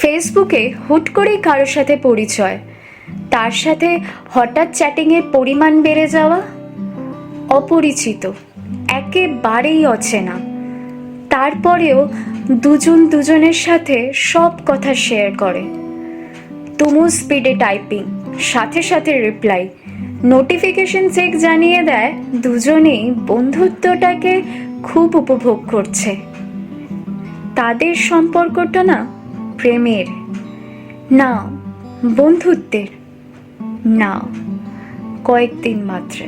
ফেসবুকে হুট করেই কারোর সাথে পরিচয়। তার সাথে হঠাৎ চ্যাটিংয়ের পরিমাণ বেড়ে যাওয়া। অপরিচিত, একেবারেই অচেনা। তারপরেও দুজন দুজনের সাথে সব কথা শেয়ার করে। তুমুল স্পিডে টাইপিং, সাথে সাথে রিপ্লাই। নোটিফিকেশন চেক জানিয়ে দেয়, দুজনেই বন্ধুত্বটাকে খুব উপভোগ করছে। তাদের সম্পর্কটা না প্রেমের। না, বন্ধুত্বের। না, কয়েকদিন মাত্র।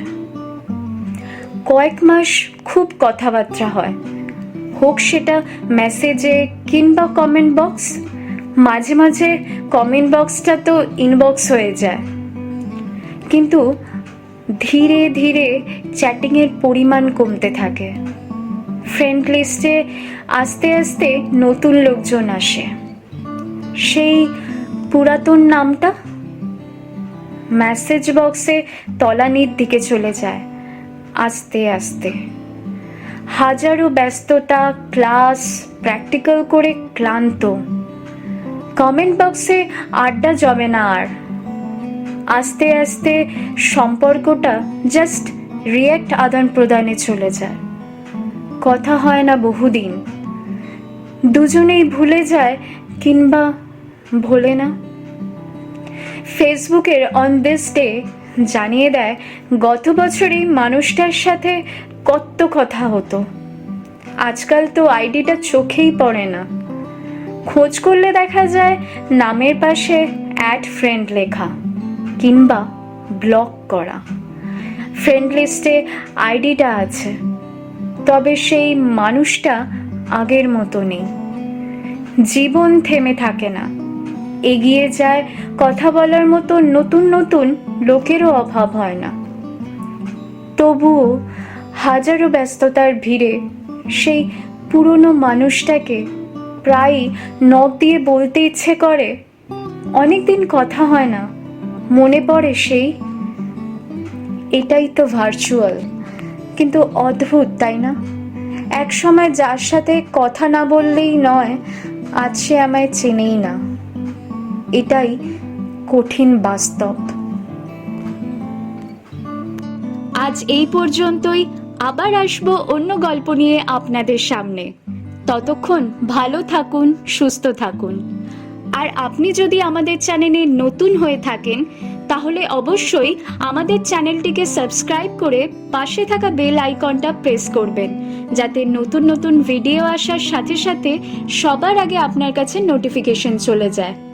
কয়েক মাস খুব কথাবার্তা হয়। হোক সেটা মেসেজে কিংবা কমেন্ট বক্স, মাঝে মাঝে কমেন্ট বক্সটা তো ইনবক্স হয়ে যায়। কিন্তু ধীরে ধীরে চ্যাটিংয়ের পরিমাণ কমতে থাকে। ফ্রেন্ড লিস্টে আস্তে আস্তে নতুন লোকজন আসে। সেই পুরাতন নামটা? মেসেজ বক্সে তলানির দিকে চলে যায়। আস্তে আস্তে। হাজারো ব্যস্ততা ক্লাস প্র্যাকটিক্যাল করে ক্লান্ত। কমেন্ট বক্সে আড্ডা জমে না আর। আস্তে আস্তে সম্পর্কটা জাস্ট রিয়্যাক্ট আদান প্রদানে চলে যায়। কথা হয় না বহুদিন। দুজনেই ভুলে যায় কিংবা ভোলে না। ফেসবুকের অন দিস ডে জানিয়ে দেয়, গত বছরই মানুষটার সাথে কত কথা হতো। আজকাল তো আইডিটা চোখেই পড়ে না। খোঁজ করলে দেখা যায় নামের পাশে অ্যাড ফ্রেন্ড লেখা কিংবা ব্লক করা। ফ্রেন্ড লিস্টে আইডিটা আছে, তবে সেই মানুষটা আগের মতো নেই। জীবন থেমে থাকে না। এগিয়ে যায়, কথা বলার মতো নতুন নতুন লোকেরও অভাব হয় না। তবুও হাজারো ব্যস্ততার ভিড়ে সেই পুরনো মানুষটাকে প্রায়ই নখ দিয়ে বলতে ইচ্ছে করে। অনেক দিন কথা হয় না, মনে পড়ে সেই, এটাই তো ভার্চুয়াল কিন্তু অদ্ভুত, তাই না? এক সময় যার সাথে কথা না বললেই নয়, আজ সে আমায় চেনেই না। এটাই কঠিন বাস্তব। আজ এই পর্যন্তই। আবার আসব অন্য গল্প নিয়ে আপনাদের সামনে। ততক্ষণ ভালো থাকুন, সুস্থ থাকুন। আর আপনি যদি আমাদের চ্যানেলে নতুন হয়ে থাকেন, তাহলে অবশ্যই আমাদের চ্যানেলটিকে সাবস্ক্রাইব করে পাশে থাকা বেল আইকনটা প্রেস করবেন, যাতে নতুন নতুন ভিডিও আসার সাথে সাথে সবার আগে আপনার কাছে নোটিফিকেশন চলে যায়।